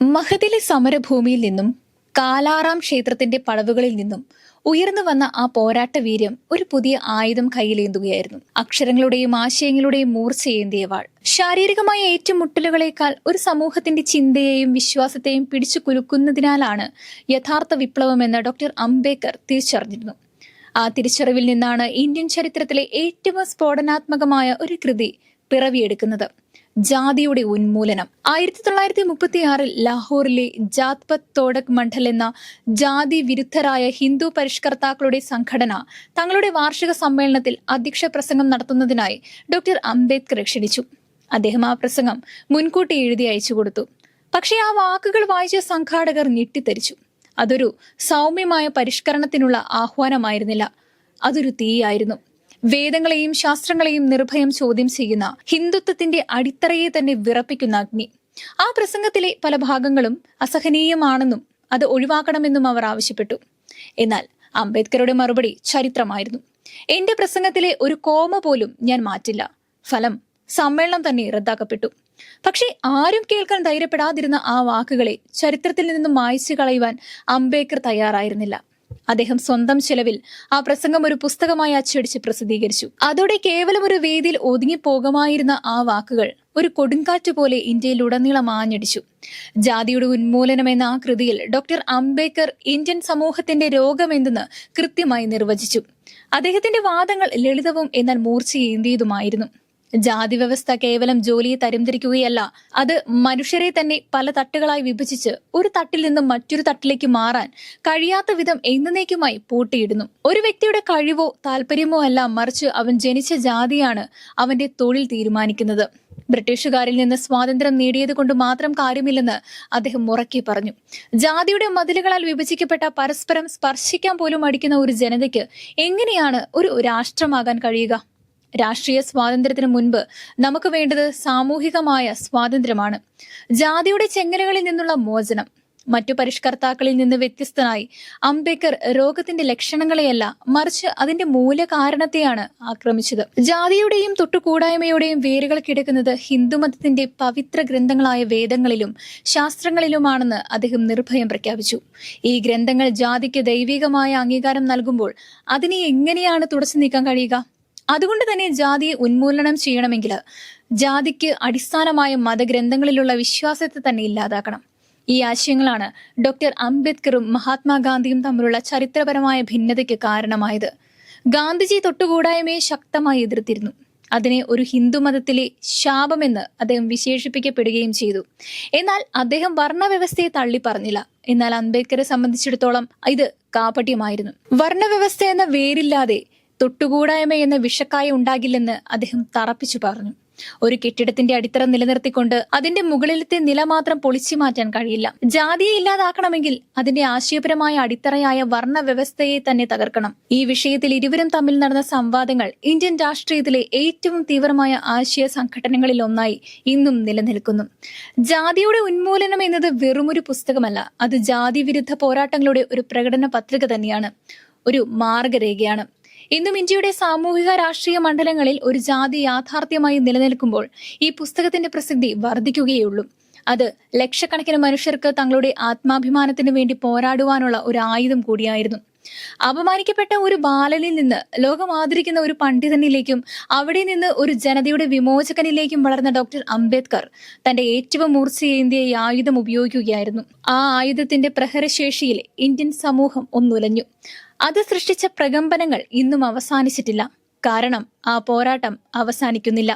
മഹദിലെ സമരഭൂമിയിൽ നിന്നും കാലാറാം ക്ഷേത്രത്തിന്റെ പടവുകളിൽ നിന്നും ഉയർന്നു വന്ന ആ പോരാട്ട വീര്യം ഒരു പുതിയ ആയുധം കയ്യിലേന്തുകയായിരുന്നു. അക്ഷരങ്ങളുടെയും ആശയങ്ങളുടെയും മൂർച്ചയേന്തിയ വാൾ ശാരീരികമായ ഏറ്റുമുട്ടലുകളേക്കാൾ ഒരു സമൂഹത്തിന്റെ ചിന്തയെയും വിശ്വാസത്തെയും പിടിച്ചു കുലുക്കുന്നതിനാലാണ് യഥാർത്ഥ വിപ്ലവമെന്ന് ഡോക്ടർ അംബേദ്കർ തിരിച്ചറിഞ്ഞിരുന്നു. ആ തിരിച്ചറിവിൽ നിന്നാണ് ഇന്ത്യൻ ചരിത്രത്തിലെ ഏറ്റവും സ്ഫോടനാത്മകമായ ഒരു കൃതി പിറവിയെടുക്കുന്നത്. ജാതിയുടെ ഉന്മൂലനം. ആയിരത്തി തൊള്ളായിരത്തി മുപ്പത്തി ആറിൽ ലാഹോറിലെ ജാത്പത് തോടക് മണ്ഡൽ എന്ന ജാതി വിരുദ്ധരായ ഹിന്ദു പരിഷ്കർത്താക്കളുടെ സംഘടന തങ്ങളുടെ വാർഷിക സമ്മേളനത്തിൽ അധ്യക്ഷ പ്രസംഗം നടത്തുന്നതിനായി ഡോക്ടർ അംബേദ്കർ ക്ഷണിച്ചു. അദ്ദേഹം ആ പ്രസംഗം മുൻകൂട്ടി എഴുതി അയച്ചു കൊടുത്തു. പക്ഷേ ആ വാക്കുകൾ വായിച്ച സംഘാടകർ ഞെട്ടിത്തെരിച്ചു അതൊരു സൗമ്യമായ പരിഷ്കരണത്തിനുള്ള ആഹ്വാനമായിരുന്നില്ല. അതൊരു തീയായിരുന്നു. വേദങ്ങളെയും ശാസ്ത്രങ്ങളെയും നിർഭയം ചോദ്യം ചെയ്യുന്ന ഹിന്ദുത്വത്തിന്റെ അടിത്തറയെ തന്നെ വിറപ്പിക്കുന്ന അഗ്നി. ആ പ്രസംഗത്തിലെ പല ഭാഗങ്ങളും അസഹനീയമാണെന്നും അത് ഒഴിവാക്കണമെന്നും അവർ ആവശ്യപ്പെട്ടു. എന്നാൽ അംബേദ്കറുടെ മറുപടി ചരിത്രമായിരുന്നു. എന്റെ പ്രസംഗത്തിലെ ഒരു കോമ പോലും ഞാൻ മാറ്റില്ല. ഫലം സമ്മേളനം തന്നെ റദ്ദാക്കപ്പെട്ടു. പക്ഷേ ആരും കേൾക്കാൻ ധൈര്യപ്പെടാതിരുന്ന ആ വാക്കുകളെ ചരിത്രത്തിൽ നിന്നും മായ്ച്ചു കളയുവാൻ അംബേദ്കർ തയ്യാറായിരുന്നില്ല. അദ്ദേഹം സ്വന്തം ചെലവിൽ ആ പ്രസംഗം ഒരു പുസ്തകമായി അച്ചടിച്ച് പ്രസിദ്ധീകരിച്ചു. അതോടെ കേവലം ഒരു വേദിയിൽ ഒതുങ്ങിപ്പോകുമായിരുന്ന ആ വാക്കുകൾ ഒരു കൊടുങ്കാറ്റ് പോലെ ഇന്ത്യയിലുടനീളം ആഞ്ഞടിച്ചു. ജാതിയുടെ ഉന്മൂലനം എന്ന ആ കൃതിയിൽ ഡോക്ടർ അംബേദ്കർ ഇന്ത്യൻ സമൂഹത്തിന്റെ രോഗമെന്തെന്ന് കൃത്യമായി നിർവചിച്ചു. അദ്ദേഹത്തിന്റെ വാദങ്ങൾ ലളിതവും എന്നാൽ മൂർച്ചയേന്തിയതുമായിരുന്നു. ജാതി വ്യവസ്ഥ കേവലം ജോലിയെ തരംതിരിക്കുകയല്ല. അത് മനുഷ്യരെ തന്നെ പല തട്ടുകളായി വിഭജിച്ച് ഒരു തട്ടിൽ നിന്നും മറ്റൊരു തട്ടിലേക്ക് മാറാൻ കഴിയാത്ത വിധം എന്നേക്കുമായി പൂട്ടിയിടുന്നു. ഒരു വ്യക്തിയുടെ കഴിവോ താല്പര്യമോ അല്ല മറിച്ച് അവൻ ജനിച്ച ജാതിയാണ് അവന്റെ തൊഴിൽ തീരുമാനിക്കുന്നത്. ബ്രിട്ടീഷുകാരിൽ നിന്ന് സ്വാതന്ത്ര്യം നേടിയത് കൊണ്ട് മാത്രം കാര്യമില്ലെന്ന് അദ്ദേഹം ഉറക്കി പറഞ്ഞു. ജാതിയുടെ മതിലുകളാൽ വിഭജിക്കപ്പെട്ട പരസ്പരം സ്പർശിക്കാൻ പോലും അടിക്കുന്ന ഒരു ജനതയ്ക്ക് എങ്ങനെയാണ് ഒരു രാഷ്ട്രമാകാൻ കഴിയുക? രാഷ്ട്രീയ സ്വാതന്ത്ര്യത്തിന് മുൻപ് നമുക്ക് വേണ്ടത് സാമൂഹികമായ സ്വാതന്ത്ര്യമാണ്. ജാതിയുടെ ചെങ്ങലകളിൽ നിന്നുള്ള മോചനം മറ്റു പരിഷ്കർത്താക്കളിൽ നിന്ന് വ്യത്യസ്തനായി അംബേദ്കർ രോഗത്തിന്റെ ലക്ഷണങ്ങളെയല്ല മറിച്ച് അതിന്റെ മൂലകാരണത്തെയാണ് ആക്രമിച്ചത്. ജാതിയുടെയും തൊട്ടുകൂടായ്മയുടെയും വേരുകൾ കിടക്കുന്നത് ഹിന്ദുമതത്തിന്റെ പവിത്ര ഗ്രന്ഥങ്ങളായ വേദങ്ങളിലും ശാസ്ത്രങ്ങളിലുമാണെന്ന് അദ്ദേഹം നിർഭയം പ്രഖ്യാപിച്ചു. ഈ ഗ്രന്ഥങ്ങൾ ജാതിക്ക് ദൈവികമായ അംഗീകാരം നൽകുമ്പോൾ അതിനെ എങ്ങനെയാണ് തുടച്ചു നീക്കാൻ കഴിയുക? അതുകൊണ്ട് തന്നെ ജാതിയെ ഉന്മൂലനം ചെയ്യണമെങ്കിൽ ജാതിക്ക് അടിസ്ഥാനമായ മതഗ്രന്ഥങ്ങളിലുള്ള വിശ്വാസത്തെ തന്നെ ഇല്ലാതാക്കണം. ഈ ആശയങ്ങളാണ് ഡോക്ടർ അംബേദ്കറും മഹാത്മാഗാന്ധിയും തമ്മിലുള്ള ചരിത്രപരമായ ഭിന്നതയ്ക്ക് കാരണമായത്. ഗാന്ധിജി തൊട്ടുകൂടായ്മയെ ശക്തമായി എതിർത്തിരുന്നു. അതിനെ ഒരു ഹിന്ദുമതത്തിലെ ശാപമെന്ന് അദ്ദേഹം വിശേഷിപ്പിക്കപ്പെടുകയും ചെയ്തു. എന്നാൽ അദ്ദേഹം വർണവ്യവസ്ഥയെ തള്ളി പറഞ്ഞില്ല എന്നാൽ അംബേദ്കറെ സംബന്ധിച്ചിടത്തോളം ഇത് കാപട്യമായിരുന്നു. വർണവ്യവസ്ഥ എന്ന വേരില്ലാതെ തൊട്ടുകൂടായ്മ എന്ന വിഷക്കായ ഉണ്ടാകില്ലെന്ന് അദ്ദേഹം തറപ്പിച്ചു പറഞ്ഞു. ഒരു കെട്ടിടത്തിന്റെ അടിത്തറ നിലനിർത്തിക്കൊണ്ട് അതിന്റെ മുകളിലത്തെ നില മാത്രം പൊളിച്ചു മാറ്റാൻ കഴിയില്ല. ജാതിയെ ഇല്ലാതാക്കണമെങ്കിൽ അതിന്റെ ആശയപരമായ അടിത്തറയായ വർണ വ്യവസ്ഥയെ തന്നെ തകർക്കണം. ഈ വിഷയത്തിൽ ഇരുവരും തമ്മിൽ നടന്ന സംവാദങ്ങൾ ഇന്ത്യൻ രാഷ്ട്രീയത്തിലെ ഏറ്റവും തീവ്രമായ ആശയ സംഘടനകളിൽ ഒന്നായി ഇന്നും നിലനിൽക്കുന്നു. ജാതിയുടെ ഉന്മൂലനം എന്നത് വെറുമൊരു പുസ്തകമല്ല. അത് ജാതി വിരുദ്ധ പോരാട്ടങ്ങളുടെ ഒരു പ്രകടന പത്രിക തന്നെയാണ്. ഒരു മാർഗരേഖയാണ്. ഇന്നും ഇന്ത്യയുടെ സാമൂഹിക രാഷ്ട്രീയ മണ്ഡലങ്ങളിൽ ഒരു ജാതി യാഥാർത്ഥ്യമായി നിലനിൽക്കുമ്പോൾ ഈ പുസ്തകത്തിന്റെ പ്രസിദ്ധി വർദ്ധിക്കുകയുള്ളൂ അത് ലക്ഷക്കണക്കിന് മനുഷ്യർക്ക് തങ്ങളുടെ ആത്മാഭിമാനത്തിന് വേണ്ടി പോരാടുവാനുള്ള ഒരു ആയുധം കൂടിയായിരുന്നു. അപമാനിക്കപ്പെട്ട ഒരു ബാലനിൽ നിന്ന് ലോകം ആദരിക്കുന്ന ഒരു പണ്ഡിതനിലേക്കും അവിടെ നിന്ന് ഒരു ജനതയുടെ വിമോചകനിലേക്കും വളർന്ന ഡോക്ടർ അംബേദ്കർ തന്റെ ഏറ്റവും മൂർച്ചയേന്തിയ ഈ ആയുധം ഉപയോഗിക്കുകയായിരുന്നു. ആ ആയുധത്തിന്റെ പ്രഹരശേഷിയിൽ ഇന്ത്യൻ സമൂഹം ഒന്നുലഞ്ഞു. അത് സൃഷ്ടിച്ച പ്രകമ്പനങ്ങൾ ഇന്നും അവസാനിച്ചിട്ടില്ല. കാരണം ആ പോരാട്ടം അവസാനിക്കുന്നില്ല.